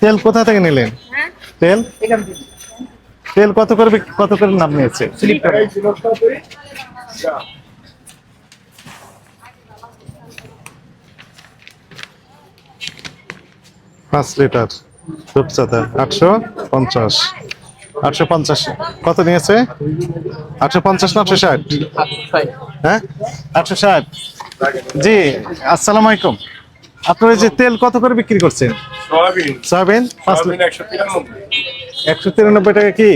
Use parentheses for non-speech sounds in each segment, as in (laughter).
তেল কোথা থেকে নিলেন? তেল? তেল কত করে কত করে নাম নিয়েছে? পাঁচ লিটার। রূপচাঁদা আটশো পঞ্চাশ। আটশো পঞ্চাশ। কত নিয়েছে? আটশো পঞ্চাশ না আটশো ষাট? হ্যাঁ? আটশো ষাট। জি আসসালামু আলাইকুম। আপনার যে তেল কত করে বিক্রি করছেন? সয়াবিন। একশো তিরানব্বই। টাকা কি?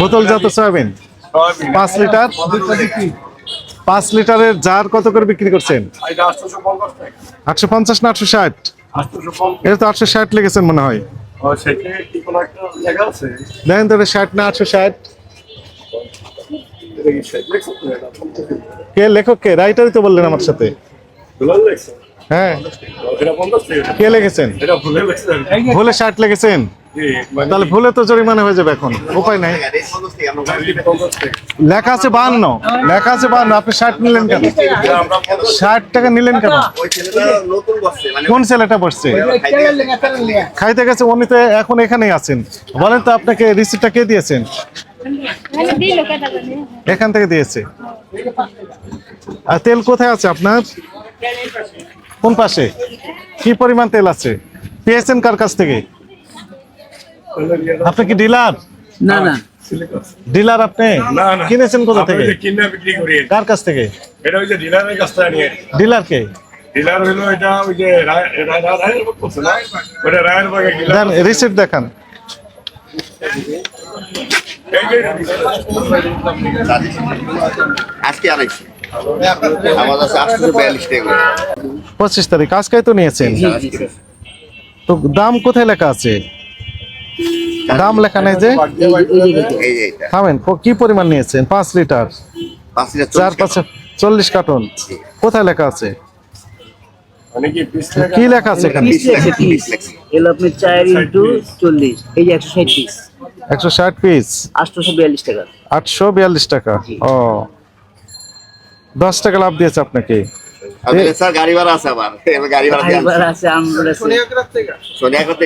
বোতলজাত সয়াবিন? পাঁচ লিটার? পাঁচ লিটারের জার কত করে বিক্রি করছেন? আটশো পঞ্চাশ না আটশো ষাট? এটা তো আটশো ষাট লেগেছেন মনে হয়। দেখেন তো ষাট না আটশো ষাট? কি লেখক কে রাইটারই তো বললেন আমার সাথে? হ্যাঁ। কে লিখেছেন এটা ভুলে ষাট লেগেছেন? মানে তাহলে ভুলে তো জরিমানা হয়ে যাবে এখন। উপায় নাই। লেখা আছে বাহান্ন। লেখা আছে বাহান্ন। আপনি ষাট নিলেন কেন? এটা ষাট টাকা নিলেন কেন? কোন ছেলেটা বসছে? খাইতে গেছে উনি তো এখন এখানেই আছেন। বলেন তো আপনাকে রিসিপ্টটা কে দিয়েছেন? এখান থেকে দিয়েছে। আর তেল কোথায় আছে আপনার? কোন পাশে? কি পরিমাণ তেল আছে? পেয়েছেন কার কাছ থেকে? আপনি কি ডিলার? না না। ডিলার আপনি? না, না। কিনেছেন কোথা থেকে? কিনা বিক্রি করি কার কাছ থেকে? এটা ওই যে ডিলারের কাছ থেকে নিয়ে। ডিলার কে? ডিলার হলো এটা ওই যে রায়- রায়- রায়- রায়ের বাগ করছে না? ওটা রায়ের বাগে ডিলার রিসিপ্ট দেখান। আজকে আড়াইশো। আমার কাছে আটশো বিয়াল্লিশ টাকা। পঁচিশ তারিখ আজকে তো নিয়েছেন। জি জি স্যার তো দাম কোথায় লেখা আছে? দাম লেখা নেই যে? থামেন কি পরিমাণ নিয়েছেন? পাঁচ লিটার। চার পাঁচে চল্লিশ কার্টন। কোথায় লেখা আছে? মানে কি লেখা আছে এখানে? এগুলো আপনি ইন্টু এই যে পিস। একশো ষাট পিস? আটশোশো বিয়াল্লিশ টাকা। আটশো বিয়াল্লিশ টাকা? ও। দশ টাকা লাভ দিয়েছে আপনাকে? স্যার গাড়ি ভাড়া আছে আবার (laughs) গাড়ি ভাড়া দিয়ে আছে আমরুল আছে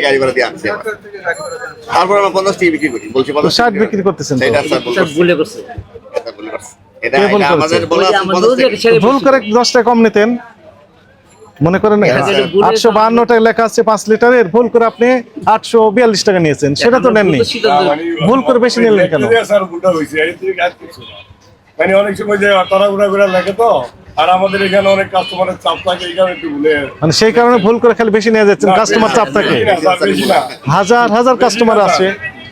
গাড়ি ভাড়া দিয়ে আনছি তারপর আমরা পঞ্চাশ টাকা বিক্রি করি। বলছি পঞ্চাশ ষাট বিক্রি করতেছেন এটা স্যার ভুল স্যার করছে। ভুলে করছে এটা ভুল করছে। এটা কে ভুল এটা করেছে? আমাদের বলা ওই যে আছে আমার পঞ্চাশ দুধ টাকা। ছেড়ে ভুল করে দশ কম নিতেন। মনে করেন আটশো বাহান্ন টাকা লেখা আছে পাঁচ লিটারের। ভুল করে আপনি আটশো বিয়াল্লিশ টাকা নিয়েছেন। সেটা তো নেননি। ভুল করে বেশি নিলেন কেন? মানে অনেক সময় যে তাড়াহুড়া করে লেখে তো আর আমাদের এখানে অনেক কাস্টমারের চাপ থাকে এই কারণে একটু ভুলে মানে সেই কারণে ভুল করে খালি বেশি নিয়ে যাচ্ছেন কাস্টমার চাপ থাকে। হাজার হাজার কাস্টমার আসে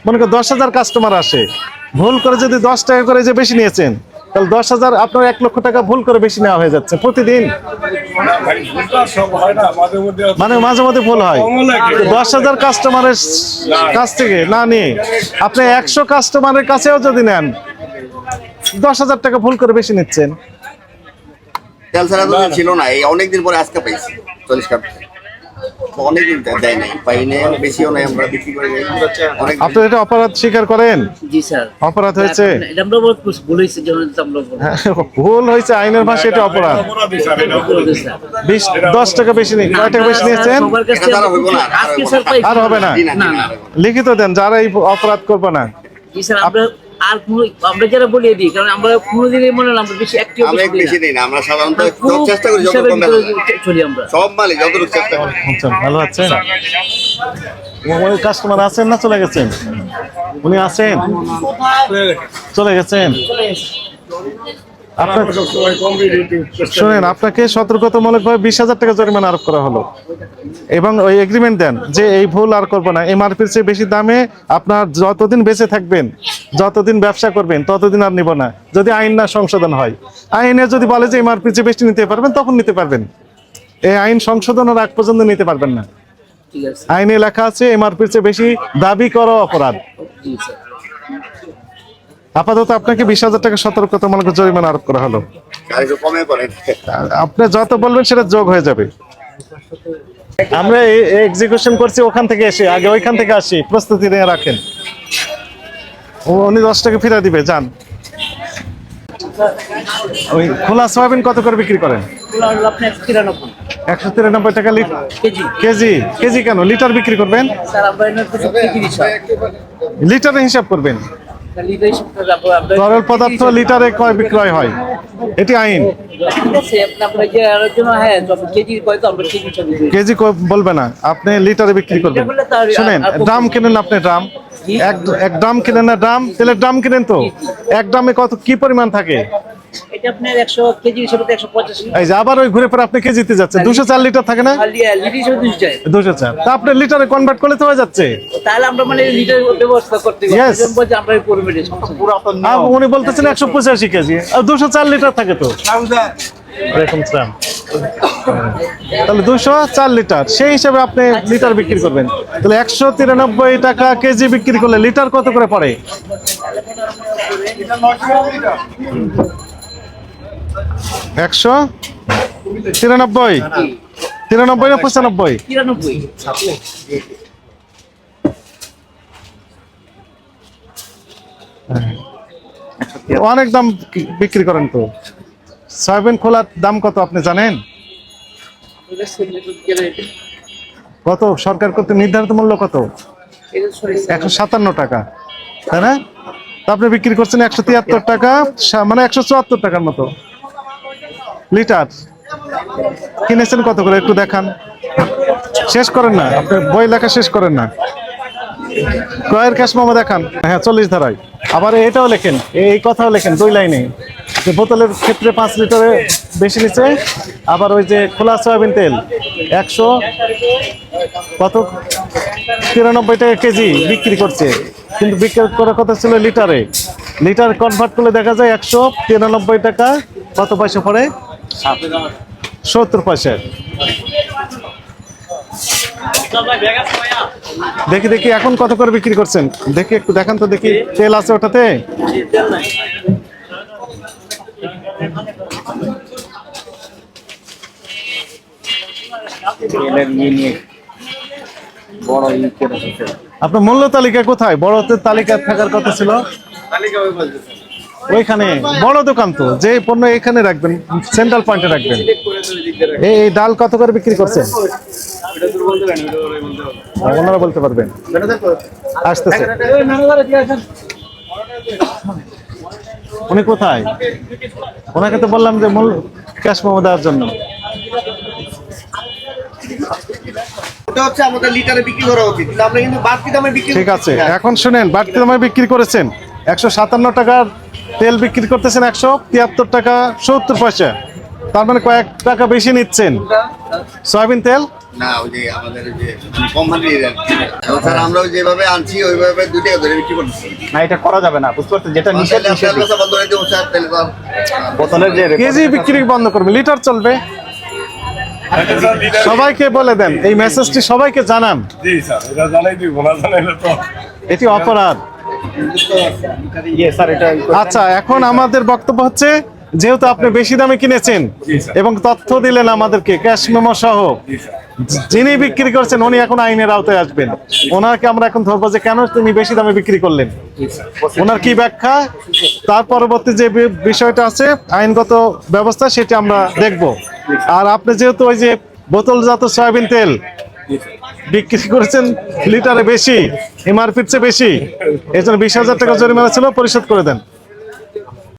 মনে করেন দশ হাজার কাস্টমার আসে। ভুল করে যদি দশ টাকা করে যে বেশি নিয়েছেন তাহলে দশ হাজার আপনার এক লক্ষ টাকা ভুল করে বেশি নেওয়া হয়ে যাচ্ছে প্রতিদিন। মানে মাঝে মাঝে ভুল হয়। দশ হাজার কাস্টমারের কাছ থেকে না নিয়ে আপনি একশো কাস্টমারের কাছেও যদি নেন দশ হাজার টাকা ভুল করে বেশি নিচ্ছেন। তেল ছাড়া তো ছিল না এই অনেকদিন পরে আজকে পাইছি চল্লিশ কাপ। অনেকদিন দেয় নাই পাই নাই বেশিও নাই আমরা বিক্রি করে অনেক আপনি এটা অপরাধ স্বীকার করেন? জি স্যার। অপরাধ হয়েছে? আমরা ভুল। হ্যাঁ, ভুল হয়েছে আইনের ভাষায় এটা অপরাধ। বিশ দশ টাকা বেশি নেই কয় টাকা বেশি নিয়েছেন? আর হবে না। লিখিত দেন যারা এই অপরাধ করবে না। জি স্যার আমরা আর কোনো আমরা যারা বলিয়ে দিই কারণ আমরা কোনোদিনই মনে হলাম আমরা বেশি অ্যাক্টিভ আমরা বেশি নেই না আমরা সাধারণত চেষ্টা করি যত হিসাবের কম চলি আমরা। সব মালিক যতটুকু চেষ্টা করি। আচ্ছা ভালো আছেন? ওই কাস্টমার আছেন না চলে গেছেন? উনি আছেন? চলে গেছেন? শোনেন আপনাকে সতর্কতামূলকভাবে বিশ হাজার টাকা জরিমানা আরোপ করা হলো। এবং ওই এগ্রিমেন্ট দেন যে এই ভুল আর করব না। এমআরপির চেয়ে বেশি দামে আপনার যতদিন বেঁচে থাকবেন যতদিন ব্যবসা করবেন ততদিন আর নিব না। যদি আইন না সংশোধন হয়। আইনে যদি বলে যে এমআরপির চেয়ে বেশি নিতে পারবেন তখন নিতে পারবেন। এই আইন সংশোধনের আগ পর্যন্ত নিতে পারবেন না। আইনে লেখা আছে এমআরপির চেয়ে বেশি দাবি করা অপরাধ। আপাতত আপনাকে বিশ হাজার টাকা সতর্কতামূলক জরিমানা আরোপ করা হলো। আর একটু কমে করেন আপনি যত বলবেন সেটা যোগ হয়ে যাবে। আমরা এক্সিকিউশন করছি ওখান থেকে এসে আগে ওইখান থেকে আসি প্রস্তুতি নিয়ে রাখেন। ও উনি দশ টাকা ফিরে দিবে যান। ওই খোলা সয়াবিন কত করে বিক্রি করেন? একশো তিরানব্বই টাকা লিটার কেজি। কেজি কেন? লিটার বিক্রি করবেন? স্যার আমরা এনে তো কেজি হিসাব লিটারে হিসাব করবেন। তরল পদার্থ লিটারে কয় বিক্রয় হয়। এটি আইন। হ্যাঁ কেজি বলবে না আপনি লিটারে বিক্রি করবেন। শুনেন ড্রাম কিনেন আপনি ড্রাম এক ড্রাম কিনেন না ড্রাম তেলের ড্রাম কিনেন তো। এক ড্রামে কত কি পরিমাণ থাকে? এটা আপনার একশো কেজি হিসাবে এই যে আবার ওই ঘুরে পরে আপনি কেজিতে যাচ্ছে দুশো চার লিটার। থাকে না? আর লিটার হিসাবে তা আপনি লিটারে কনভার্ট করলে তো হয়ে যাচ্ছে। তাহলে আমরা মানে লিটার ব্যবস্থা করতে আমরা করব উনি বলতেছেন একশো পঁচাশি কেজি। আর দুশো চার লিটার থাকে তো। তাহলে দুশো চার লিটার। সেই হিসাবে আপনি লিটার বিক্রি করবেন। তাহলে একশো তিরানব্বই টাকা কেজি বিক্রি করলে লিটার কত করে পড়ে? একশো? তিরানব্বই? তিরানব্বই না পঁচানব্বই? অনেক দাম বিক্রি করেন তো। সয়াবিন খোলার দাম কত আপনি জানেন? কত? সরকার কর্তৃক নির্ধারিত মূল্য কত। একশো সাতান্ন টাকা। তাই না? আপনি বিক্রি করছেন একশো তিয়াত্তর টাকা মানে একশো চুয়াত্তর টাকার মতো। লিটার। কিনেছেন কত করে? একটু দেখান। শেষ করেন না? আপনি বই লেখা শেষ করেন না? ক্রয়ের ক্যাশ মামা দেখান। হ্যাঁ চল্লিশ ধারায়। আবার এটাও লেখেন। এই কথাও লেখেন, দুই লাইনে। যে বোতলের ক্ষেত্রে পাঁচ লিটারে বেশি নিচ্ছে আবার ওই যে খোলা সয়াবিন তেল, একশো কত? তিরানব্বই টাকা কেজি বিক্রি করছে। কিন্তু বিক্রি করার কথা ছিল লিটারে। লিটার কনভার্ট করলে দেখা যায় একশো তিরানব্বই টাকা, কত পয়সা পড়ে? সত্তর পয়সা দেখি দেখি, এখন কত করে বিক্রি করছেন? দেখি, একটু দেখান তো দেখি, তেল আছে ওটাতে? আপনার মূল্য তালিকা কোথায়? বড় তালিকা থাকার কথা ছিল। ওইখানে বড় দোকান তো যে পণ্য এখানে রাখবেন সেন্ট্রাল পয়েন্টে রাখবেন। এই ডাল কত করে বিক্রি করছেন? ওনারা বলতে পারবেন। আসতেছে। উনি কোথায়? ওনাকে তো বললাম যে মূল ক্যাশ মোমো দেওয়ার জন্য। ঠিক আছে এখন শুনেন বাড়তি দামে বিক্রি করেছেন। একশো সাতান্ন টাকার তেল বিক্রি করতেছেন একশো তিয়াত্তর টাকা সত্তর পয়সা। তার মানে কয়েক টাকা বেশি নিচ্ছেন। সয়াবিন তেল? না ওই যে আমাদের যে কোম্পানির স্যার আমরা ওই যেভাবে আনছি ওইভাবে দুই টাকা ধরে বিক্রি করতেছি। না এটা করা যাবে না বুঝতে পারছেন? যেটা নিষেধ নিষেধ। বন্ধ করে দেবো স্যার তাহলে বোতলের যে কেজি বিক্রি বন্ধ করবে লিটার চলবে। সবাইকে বলে দেন এই মেসেজটি সবাইকে জানান। জি স্যার এটা জানাই দিব না জানাইলে তো এটি অপরাধ। আচ্ছা এখন আমাদের বক্তব্য হচ্ছে, যেহেতু আপনি বেশি দামে কিনেছেন এবং তথ্য দিলেন আমাদেরকে, ক্যাশ মেমো সহ, যিনি বিক্রি করছেন উনি এখন আইনের আওতায় আসবেন। ওনাকে আমরা এখন ধরবো যে কেন তুমি বেশি দামে বিক্রি করলেন। ওনার কি ব্যাখ্যা? তার পরবর্তী যে বিষয়টা আছে, আইনগত ব্যবস্থা, সেটা আমরা দেখব। আর আপনি যেহেতু ওই যে বোতলজাত সয়াবিন তেল বিক্রি করেছেন লিটারে বেশি, এমআরপির চেয়ে বেশি। এই জন্য বিশ হাজার টাকা জরিমানা ছিল, পরিশোধ করে দেন।